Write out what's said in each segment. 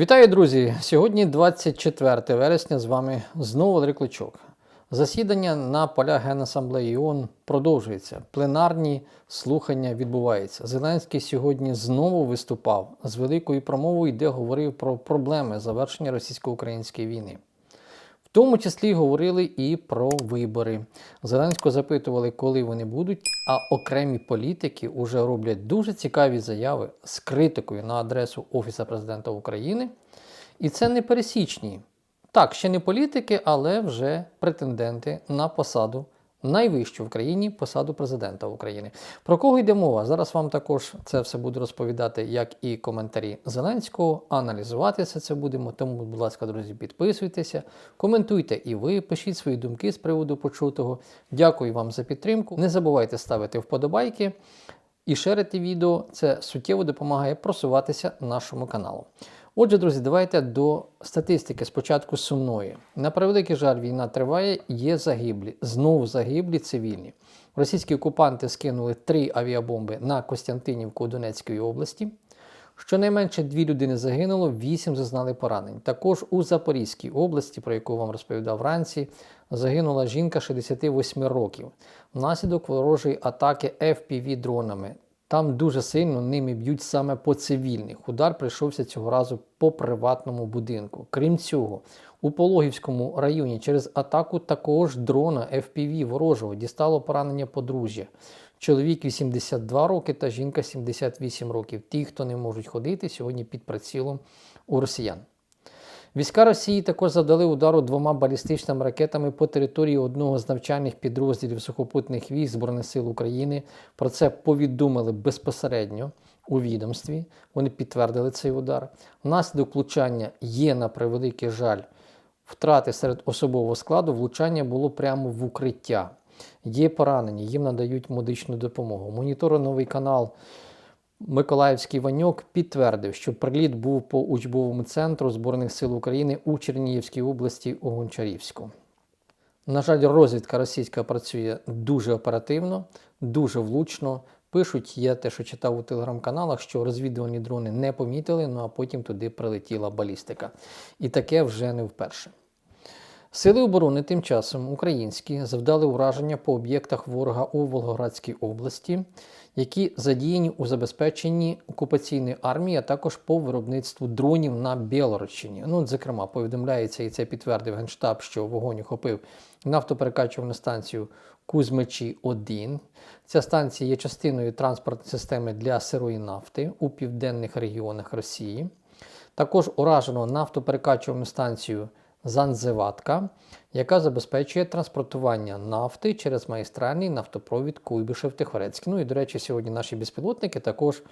Вітаю, друзі! Сьогодні 24 вересня. З вами знову Валерій Кличок. Засідання на полях Генасамблеї ООН продовжується. Пленарні слухання відбуваються. Зеленський сьогодні знову виступав з великою промовою, де говорив про проблеми завершення російсько-української війни. Тому числі говорили і про вибори. Зеленського запитували, коли вони будуть, а окремі політики вже роблять дуже цікаві заяви з критикою на адресу Офіса президента України. І це не пересічні. Так, ще не політики, але вже претенденти на посаду найвищу в країні посаду президента України. Про кого йде мова? Зараз вам також це все буду розповідати, як і коментарі Зеленського. Аналізувати все це будемо. Тому, будь ласка, друзі, підписуйтеся, коментуйте і ви, пишіть свої думки з приводу почутого. Дякую вам за підтримку. Не забувайте ставити вподобайки. І шерити відео це суттєво допомагає просуватися нашому каналу. Отже, друзі, давайте до статистики спочатку сумної. На превеликий жаль, війна триває, є загиблі. Знову загиблі цивільні. Російські окупанти скинули три авіабомби на Костянтинівку Донецької області. Щонайменше дві людини загинуло, вісім зазнали поранень. Також у Запорізькій області, про яку вам розповідав вранці, загинула жінка 68 років внаслідок ворожої атаки FPV дронами. Там дуже сильно ними б'ють саме по цивільних. Удар прийшовся цього разу по приватному будинку. Крім цього, у Пологівському районі через атаку також дрона FPV ворожого дістало поранення подружжя. Чоловік 82 роки та жінка 78 років. Ті, хто не можуть ходити, сьогодні під прицілом у росіян. Війська Росії також завдали удару двома балістичними ракетами по території одного з навчальних підрозділів сухопутних військ Збройних сил України. Про це повідомили безпосередньо у відомстві. Вони підтвердили цей удар. Внаслідок влучання є на превеликий жаль втрати серед особового складу. Влучання було прямо в укриття. Є поранені, їм надають медичну допомогу. Моніторинговий канал. Миколаївський Ваньок підтвердив, що приліт був по учбовому центру Збройних сил України у Чернігівській області у Гончарівську. На жаль, розвідка російська працює дуже оперативно, дуже влучно. Пишуть, я те, що читав у телеграм-каналах, що розвідувальні дрони не помітили, ну а потім туди прилетіла балістика. І таке вже не вперше. Сили оборони тим часом українські завдали ураження по об'єктах ворога у Волгоградській області, які задіяні у забезпеченні окупаційної армії, а також по виробництву дронів на Білородщині. Ну, зокрема, повідомляється, і це підтвердив Генштаб, що вогонь охопив нафтоперекачувальну станцію Кузьмичі 1 Ця станція є частиною транспортної системи для сирої нафти у південних регіонах Росії. Також уражено нафтоперекачувальну станцію Занзеватка, яка забезпечує транспортування нафти через магістральний нафтопровід Куйбишев Тихорецький. Ну і, до речі, сьогодні наші безпілотники також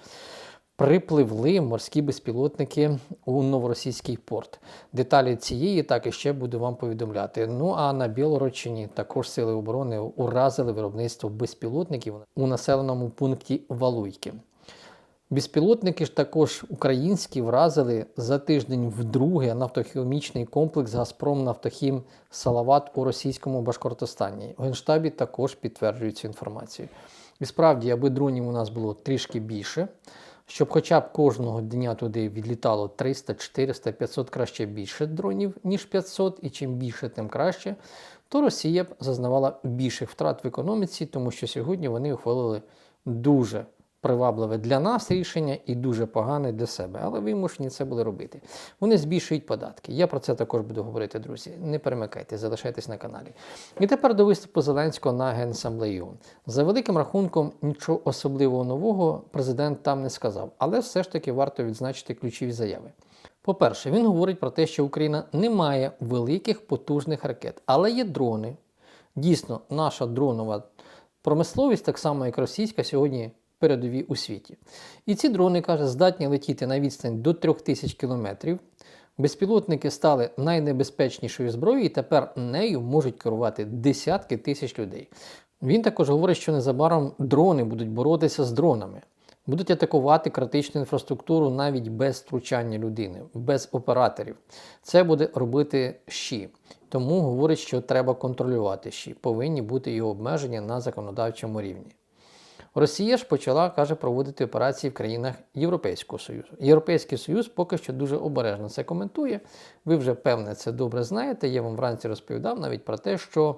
припливли морські безпілотники у новоросійський порт. Деталі цієї так і ще буду вам повідомляти. Ну а на Білородчині також сили оборони уразили виробництво безпілотників у населеному пункті Валуйки. Безпілотники ж також українські вразили за тиждень вдруге нафтохімічний комплекс Газпром Нафтохім Салават у російському Башкортостані. У Генштабі також підтверджують цю інформацію. І справді, аби дронів у нас було трішки більше, щоб хоча б кожного дня туди відлітало 300, 400, 500 краще більше дронів, ніж 500, і чим більше, тим краще, то Росія б зазнавала більших втрат в економіці, тому що сьогодні вони ухвалили дуже привабливе для нас рішення і дуже погане для себе, але вимушені це були робити. Вони збільшують податки. Я про це також буду говорити, друзі. Не перемикайте, залишайтесь на каналі. І тепер до виступу Зеленського на Генасамблеї ООН. За великим рахунком, нічого особливого нового президент там не сказав, але все ж таки варто відзначити ключові заяви. По-перше, він говорить про те, що Україна не має великих потужних ракет, але є дрони. Дійсно, наша дронова промисловість, так само як російська, сьогодні передові у світі. І ці дрони, каже, здатні летіти на відстань до 3000 кілометрів. Безпілотники стали найнебезпечнішою зброєю, і тепер нею можуть керувати десятки тисяч людей. Він також говорить, що незабаром дрони будуть боротися з дронами, будуть атакувати критичну інфраструктуру навіть без втручання людини, без операторів. Це буде робити ЩІ. Тому говорить, що треба контролювати ЩІ, повинні бути його обмеження на законодавчому рівні. Росія ж почала, каже, проводити операції в країнах Європейського Союзу. Європейський Союз поки що дуже обережно це коментує. Ви вже певне це добре знаєте. Я вам вранці розповідав навіть про те, що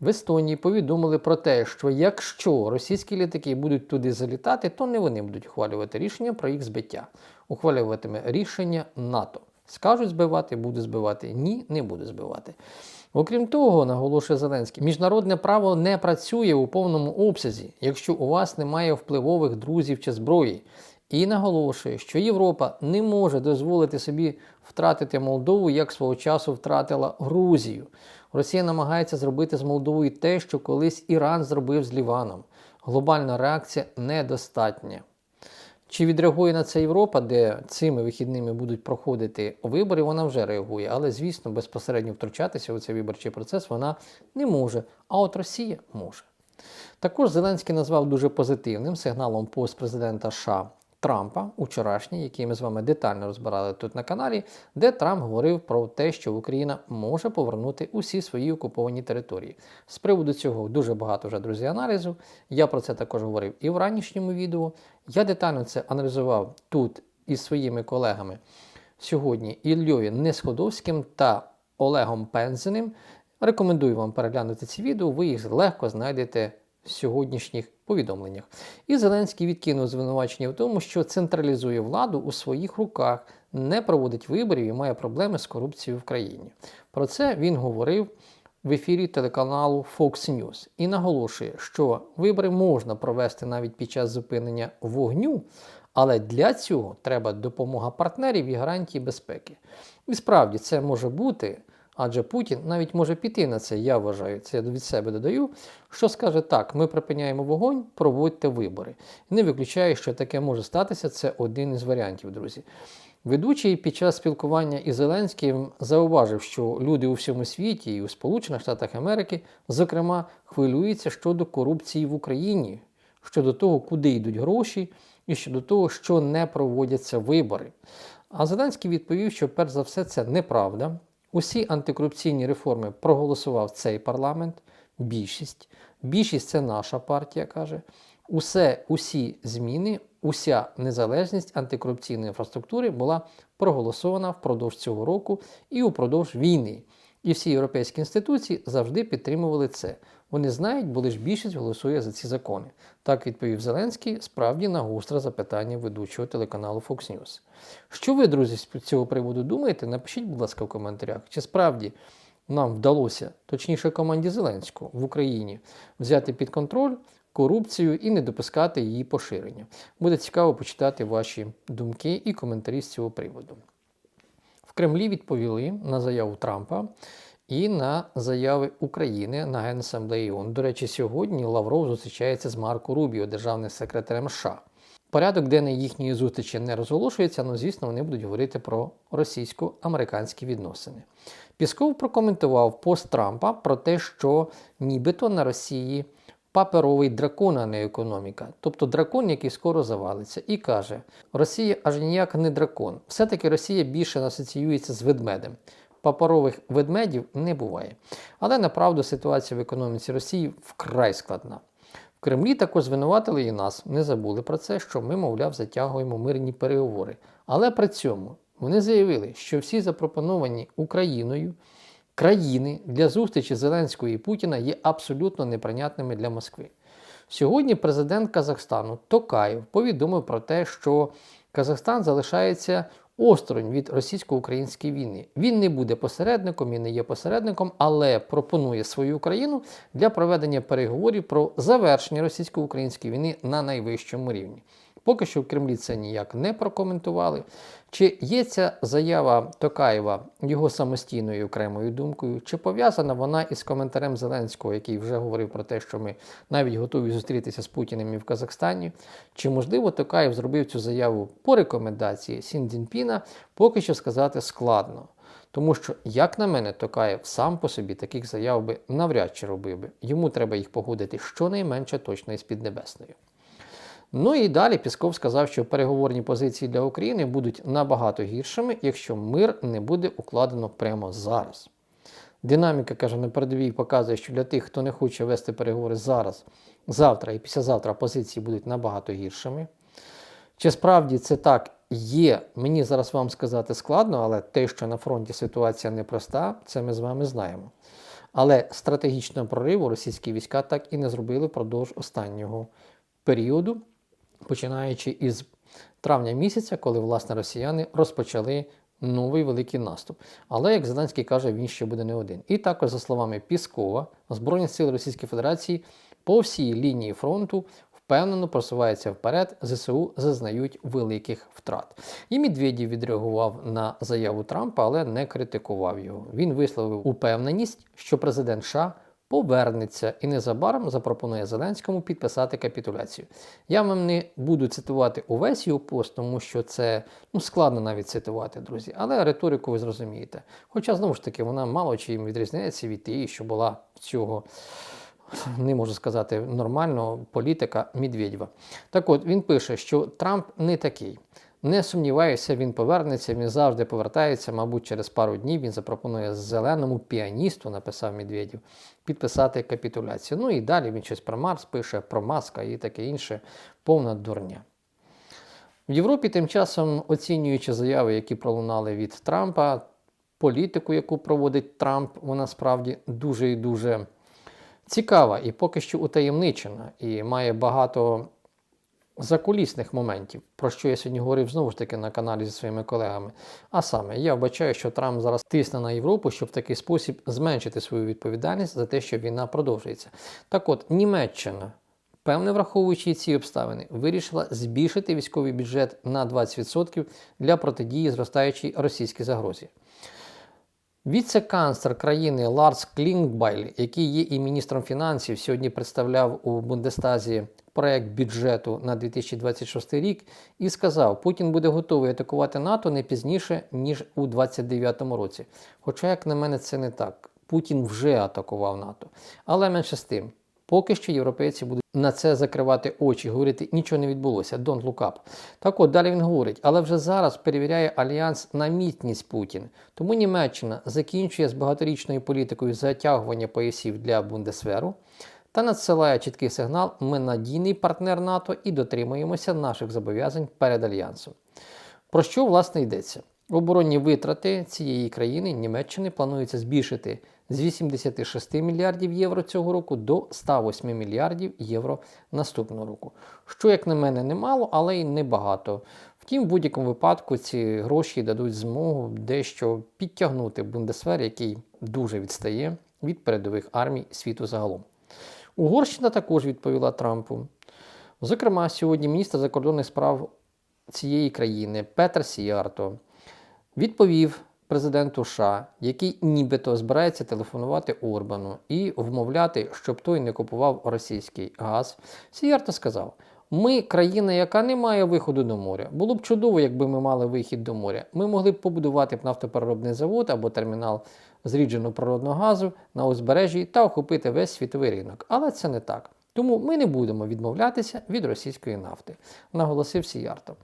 в Естонії повідомили про те, що якщо російські літаки будуть туди залітати, то не вони будуть ухвалювати рішення про їх збиття. Ухвалюватиме рішення НАТО. Скажуть збивати, буде збивати. Ні, не буде збивати. Окрім того, наголошує Зеленський, міжнародне право не працює у повному обсязі, якщо у вас немає впливових друзів чи зброї. І наголошує, що Європа не може дозволити собі втратити Молдову, як свого часу втратила Грузію. Росія намагається зробити з Молдовою те, що колись Іран зробив з Ліваном. Глобальна реакція недостатня. Чи відреагує на це Європа, де цими вихідними будуть проходити вибори, вона вже реагує. Але, звісно, безпосередньо втручатися у цей виборчий процес вона не може. А от Росія може. Також Зеленський назвав дуже позитивним сигналом пост президента США Трампа учорашній, який ми з вами детально розбирали тут на каналі, де Трамп говорив про те, що Україна може повернути усі свої окуповані території. З приводу цього дуже багато вже друзі аналізу. Я про це також говорив і в ранішньому відео. Я детально це аналізував тут із своїми колегами сьогодні Іллею Несходовським та Олегом Пензеним. Рекомендую вам переглянути ці відео, ви їх легко знайдете сьогоднішніх повідомленнях. І Зеленський відкинув звинувачення в тому, що централізує владу у своїх руках, не проводить виборів і має проблеми з корупцією в країні. Про це він говорив в ефірі телеканалу Fox News і наголошує, що вибори можна провести навіть під час зупинення вогню, але для цього треба допомога партнерів і гарантії безпеки. І справді це може бути. Адже Путін навіть може піти на це, я вважаю, це я від себе додаю, що скаже так: ми припиняємо вогонь, проводьте вибори. Не виключаю, що таке може статися, це один із варіантів, друзі. Ведучий під час спілкування із Зеленським зауважив, що люди у всьому світі і у Сполучених Штатах Америки, зокрема, хвилюються щодо корупції в Україні, щодо того, куди йдуть гроші, і щодо того, що не проводяться вибори. А Зеленський відповів, що перш за все це неправда. Усі антикорупційні реформи проголосував цей парламент, більшість. Більшість це наша партія каже. Усе, усі зміни, уся незалежність антикорупційної інфраструктури була проголосована впродовж цього року і упродовж війни. І всі європейські інституції завжди підтримували це. Вони знають, бо лише більшість голосує за ці закони. Так відповів Зеленський справді на гостре запитання ведучого телеканалу Fox News. Що ви, друзі, з цього приводу думаєте? Напишіть, будь ласка, в коментарях. Чи справді нам вдалося, точніше команді Зеленського в Україні, взяти під контроль корупцію і не допускати її поширення? Буде цікаво почитати ваші думки і коментарі з цього приводу. В Кремлі відповіли на заяву Трампа і на заяви України на Генасамблеї ООН. До речі, сьогодні Лавров зустрічається з Марко Рубіо, державним секретарем США. Порядок денний їхньої зустрічі не розголошується, але, звісно, вони будуть говорити про російсько-американські відносини. Пісков прокоментував пост Трампа про те, що нібито на Росії паперовий дракон, а не економіка, тобто дракон, який скоро завалиться, і каже: Росія аж ніяк не дракон. Все-таки Росія більше асоціюється з ведмедем. Паперових ведмедів не буває. Але направду ситуація в економіці Росії вкрай складна. В Кремлі також звинуватили і нас, не забули про це, що ми, мовляв, затягуємо мирні переговори. Але при цьому вони заявили, що всі запропоновані Україною країни для зустрічі Зеленського і Путіна є абсолютно неприйнятними для Москви. Сьогодні президент Казахстану Токаєв повідомив про те, що Казахстан залишається осторонь від російсько-української війни. Він не буде посередником і не є посередником, але пропонує свою країну для проведення переговорів про завершення російсько-української війни на найвищому рівні. Поки що в Кремлі це ніяк не прокоментували. Чи є ця заява Токаєва його самостійною окремою думкою, чи пов'язана вона із коментарем Зеленського, який вже говорив про те, що ми навіть готові зустрітися з Путіним і в Казахстані? Чи можливо Токаєв зробив цю заяву по рекомендації Сін Цзіньпіна, поки що сказати складно. Тому що, як на мене, Токаєв сам по собі таких заяв би навряд чи робив би. Йому треба їх погодити щонайменше точно із Піднебесною. Ну і далі Пісков сказав, що переговорні позиції для України будуть набагато гіршими, якщо мир не буде укладено прямо зараз. Динаміка, каже, на передовій показує, що для тих, хто не хоче вести переговори зараз, завтра і післязавтра позиції будуть набагато гіршими. Чи справді це так є, мені зараз вам сказати складно, але те, що на фронті ситуація непроста, це ми з вами знаємо. Але стратегічного прориву російські війська так і не зробили впродовж останнього періоду, починаючи із травня місяця, коли власне росіяни розпочали новий великий наступ. Але, як Зеленський каже, він ще буде не один. І також, за словами Піскова, Збройні сили Російської Федерації по всій лінії фронту впевнено просуваються вперед, ЗСУ зазнають великих втрат. І Медведєв відреагував на заяву Трампа, але не критикував його. Він висловив упевненість, що президент США повернеться і незабаром запропонує Зеленському підписати капітуляцію. Я вам не буду цитувати увесь його пост, тому що це ну, складно навіть цитувати, друзі. Але риторику ви зрозумієте. Хоча, знову ж таки, вона мало чим відрізняється від тієї, що була цього. Не можу сказати нормального політика Медведєва. Так от він пише, що Трамп не такий. Не сумніваюся, він повернеться, він завжди повертається. Мабуть, через пару днів він запропонує зеленому піаністу, написав Медведєв, підписати капітуляцію. Ну і далі він щось про Марс пише, про Маска і таке інше, повна дурня. В Європі тим часом, оцінюючи заяви, які пролунали від Трампа, політику, яку проводить Трамп, вона справді дуже і дуже цікава і поки що утаємничена, і має багато закулісних моментів, про що я сьогодні говорив знову ж таки на каналі зі своїми колегами. А саме, я вбачаю, що Трамп зараз тисне на Європу, щоб в такий спосіб зменшити свою відповідальність за те, що війна продовжується. Так от, Німеччина. Певне, враховуючи ці обставини, вирішила збільшити військовий бюджет на 20% для протидії зростаючій російській загрозі. Віце-канцлер країни Ларс Клінгбайль, який є і міністром фінансів, сьогодні представляв у Бундестазі проект бюджету на 2026 рік і сказав, Путін буде готовий атакувати НАТО не пізніше, ніж у 2029 році. Хоча, як на мене, це не так. Путін вже атакував НАТО. Але менше з тим. Поки що європейці будуть на це закривати очі, говорити, нічого не відбулося, don't look up. Так от далі він говорить, але вже зараз перевіряє альянс на міцність Путін. Тому Німеччина закінчує з багаторічною політикою затягування поясів для Бундесверу та надсилає чіткий сигнал: ми надійний партнер НАТО і дотримуємося наших зобов'язань перед альянсом. Про що власне йдеться? Оборонні витрати цієї країни Німеччини планується збільшити з 86 мільярдів євро цього року до 108 мільярдів євро наступного року. Що, як на мене, немало, але й небагато. Втім, в будь-якому випадку ці гроші дадуть змогу дещо підтягнути Бундесвер, який дуже відстає від передових армій світу загалом. Угорщина також відповіла Трампу. Зокрема, сьогодні міністр закордонних справ цієї країни Петр Сіарто відповів президенту США, який нібито збирається телефонувати Орбану і вмовляти, щоб той не купував російський газ. Сіярто сказав: ми країна, яка не має виходу до моря. Було б чудово, якби ми мали вихід до моря. Ми могли б побудувати б нафтопереробний завод або термінал зрідженого природного газу на узбережжі та охопити весь світовий ринок. Але це не так. Тому ми не будемо відмовлятися від російської нафти, наголосив Сіярто.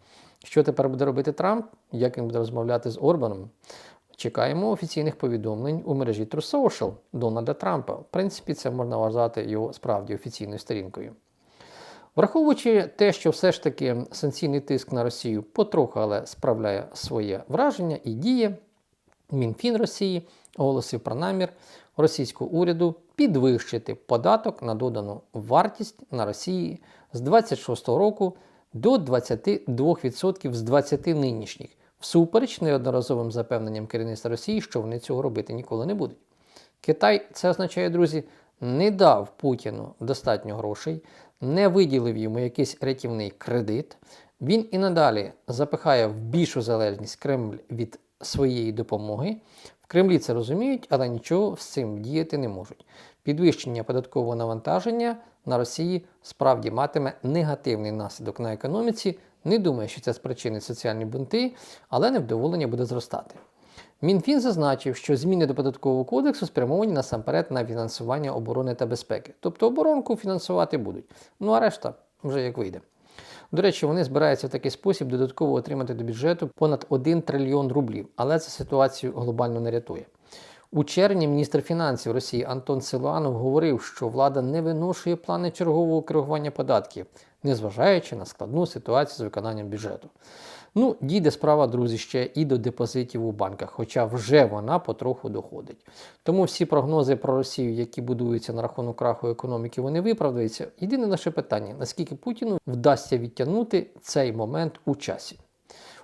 Що тепер буде робити Трамп? Як він буде розмовляти з Орбаном? Чекаємо офіційних повідомлень у мережі True Social Дональда Трампа. В принципі, це можна вважати його справді офіційною сторінкою. Враховуючи те, що все ж таки санкційний тиск на Росію потроху, але справляє своє враження і діє, Мінфін Росії оголосив про намір російського уряду підвищити податок на додану вартість на Росії з 26 року до 22% з 20 нинішніх, всупереч неодноразовим запевненням керівництва Росії, що вони цього робити ніколи не будуть. Китай, це означає, друзі, не дав Путіну достатньо грошей, не виділив йому якийсь рятівний кредит. Він і надалі запихає в більшу залежність Кремль від своєї допомоги. В Кремлі це розуміють, але нічого з цим діяти не можуть. Підвищення податкового навантаження на Росії справді матиме негативний наслідок на економіці. Не думаю, що це спричинить соціальні бунти, але невдоволення буде зростати. Мінфін зазначив, що зміни до податкового кодексу спрямовані насамперед на фінансування оборони та безпеки. Тобто оборонку фінансувати будуть. Ну а решта вже як вийде. До речі, вони збираються в такий спосіб додатково отримати до бюджету понад 1 трильйон рублів, але це ситуацію глобально не рятує. У червні міністр фінансів Росії Антон Силуанов говорив, що влада не виношує плани чергового коригування податків, незважаючи на складну ситуацію з виконанням бюджету. Ну, дійде справа, друзі, ще і до депозитів у банках, хоча вже вона потроху доходить. Тому всі прогнози про Росію, які будуються на рахунок краху економіки, вони виправдаються. Єдине наше питання: наскільки Путіну вдасться відтягнути цей момент у часі?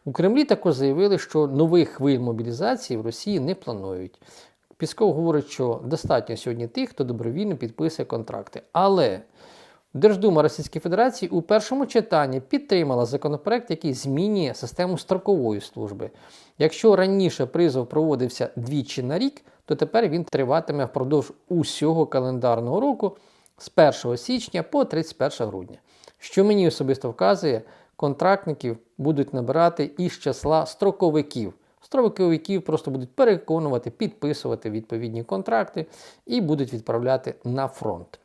У Кремлі також заявили, що нових хвиль мобілізації в Росії не планують. Пісков говорить, що достатньо сьогодні тих, хто добровільно підписує контракти. Але Держдума Російської Федерації у першому читанні підтримала законопроект, який змінює систему строкової служби. Якщо раніше призов проводився двічі на рік, то тепер він триватиме впродовж усього календарного року з 1 січня по 31 грудня. Що мені особисто вказує, контрактників будуть набирати із числа строковиків. Строковиків просто будуть переконувати, підписувати відповідні контракти і будуть відправляти на фронт.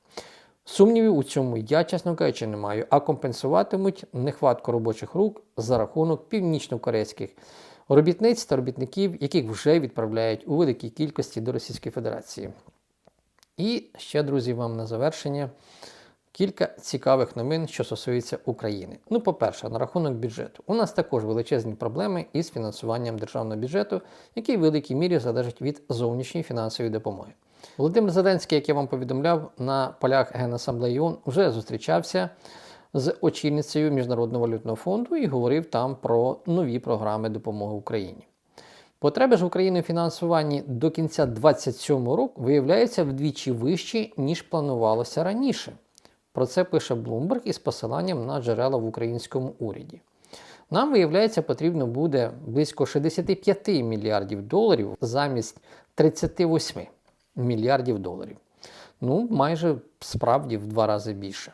Сумнівів у цьому я, чесно кажучи, не маю, а компенсуватимуть нехватку робочих рук за рахунок північно-корейських робітниць та робітників, яких вже відправляють у великій кількості до Російської Федерації. І ще, друзі, вам на завершення кілька цікавих новин, що стосується України. Ну, по-перше, на рахунок бюджету. У нас також величезні проблеми із фінансуванням державного бюджету, який в великій мірі залежить від зовнішньої фінансової допомоги. Володимир Зеленський, як я вам повідомляв, на полях Генасамблеї ООН вже зустрічався з очільницею Міжнародного валютного фонду і говорив там про нові програми допомоги Україні. Потреби ж України у фінансуванні до кінця 2027 року виявляються вдвічі вищі, ніж планувалося раніше. Про це пише Bloomberg із посиланням на джерела в українському уряді. Нам, виявляється, потрібно буде близько 65 мільярдів доларів замість 38 мільярдів доларів. Ну, майже справді в два рази більше.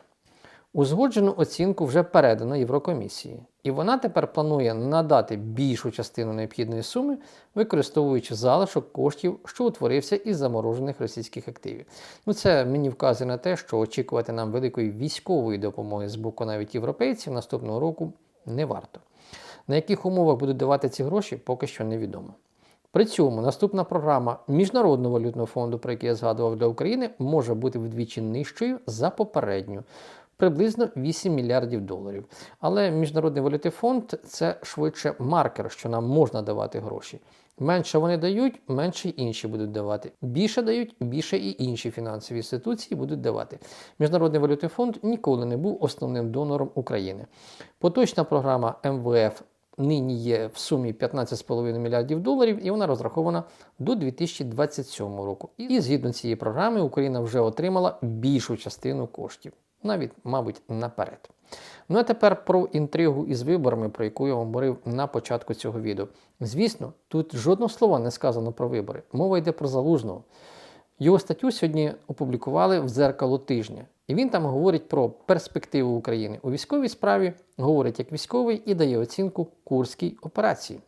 Узгоджену оцінку вже передано Єврокомісії, і вона тепер планує надати більшу частину необхідної суми, використовуючи залишок коштів, що утворився із заморожених російських активів. Ну, це мені вказує на те, що очікувати нам великої військової допомоги з боку навіть європейців наступного року не варто. На яких умовах будуть давати ці гроші, поки що невідомо. При цьому наступна програма Міжнародного валютного фонду, про який я згадував для України, може бути вдвічі нижчою за попередню. Приблизно 8 мільярдів доларів. Але Міжнародний валютний фонд це швидше маркер, що нам можна давати гроші. Менше вони дають, менше й інші будуть давати. Більше дають, більше і інші фінансові інституції будуть давати. Міжнародний валютний фонд ніколи не був основним донором України. Поточна програма МВФ нині є в сумі 15,5 мільярдів доларів, і вона розрахована до 2027 року. І згідно цієї програми Україна вже отримала більшу частину коштів, навіть, мабуть, наперед. Ну а тепер про інтригу із виборами, про яку я говорив на початку цього відео. Звісно, тут жодного слова не сказано про вибори. Мова йде про залужного. Його статтю сьогодні опублікували в дзеркало тижня. І він там говорить про перспективу України у військовій справі, говорить як військовий і дає оцінку Курській операції,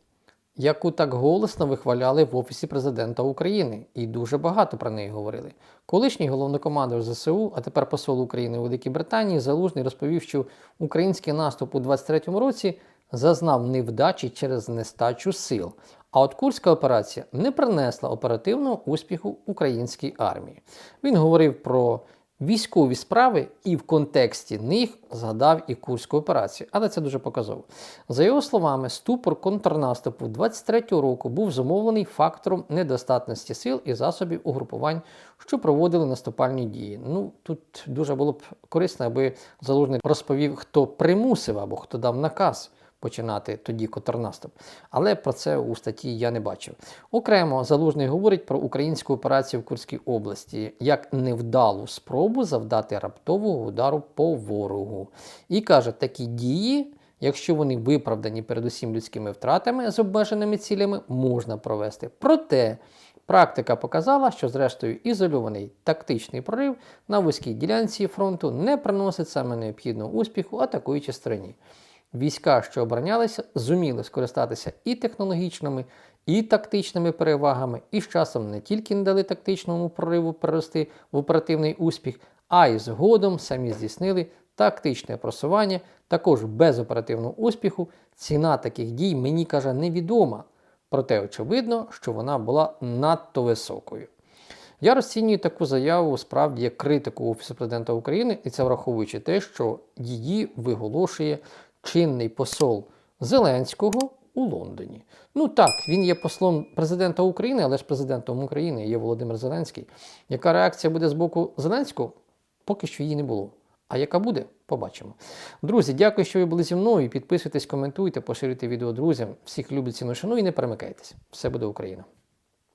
яку так голосно вихваляли в Офісі президента України, і дуже багато про неї говорили. Колишній головнокомандуючий ЗСУ, а тепер посол України у Великій Британії, Залужний розповів, що український наступ у 23-му році зазнав невдачі через нестачу сил. А от Курська операція не принесла оперативного успіху українській армії. Він говорив про військові справи і в контексті них згадав і Курську операцію, але це дуже показово. За його словами, ступор контрнаступу 23-го року був зумовлений фактором недостатності сил і засобів угрупувань, що проводили наступальні дії. Ну тут дуже було б корисно, аби залужний розповів, хто примусив або хто дав наказ починати тоді контрнаступ. Але про це у статті я не бачив. Окремо залужний говорить про українську операцію в Курській області як невдалу спробу завдати раптового удару по ворогу. І каже, такі дії. Якщо вони виправдані передусім людськими втратами з обмеженими цілями, можна провести. Проте практика показала, що, зрештою, ізольований тактичний прорив на вузькій ділянці фронту не приносить саме необхідного успіху атакуючій стороні. Війська, що оборонялися, зуміли скористатися і технологічними, і тактичними перевагами, і з часом не тільки не дали тактичному прориву перерости в оперативний успіх, а й згодом самі здійснили тактичне просування, також без оперативного успіху. Ціна таких дій мені каже невідома. Проте очевидно, що вона була надто високою. Я розцінюю таку заяву справді як критику Офісу президента України, і це враховуючи те, що її виголошує чинний посол Зеленського у Лондоні. Ну так, він є послом президента України, але ж президентом України є Володимир Зеленський. Яка реакція буде з боку Зеленського? Поки що її не було. А яка буде, побачимо. Друзі, дякую, що ви були зі мною. Підписуйтесь, коментуйте, поширюйте відео друзям. Всіх люблю ціну шану і не перемикайтесь. Все буде Україна!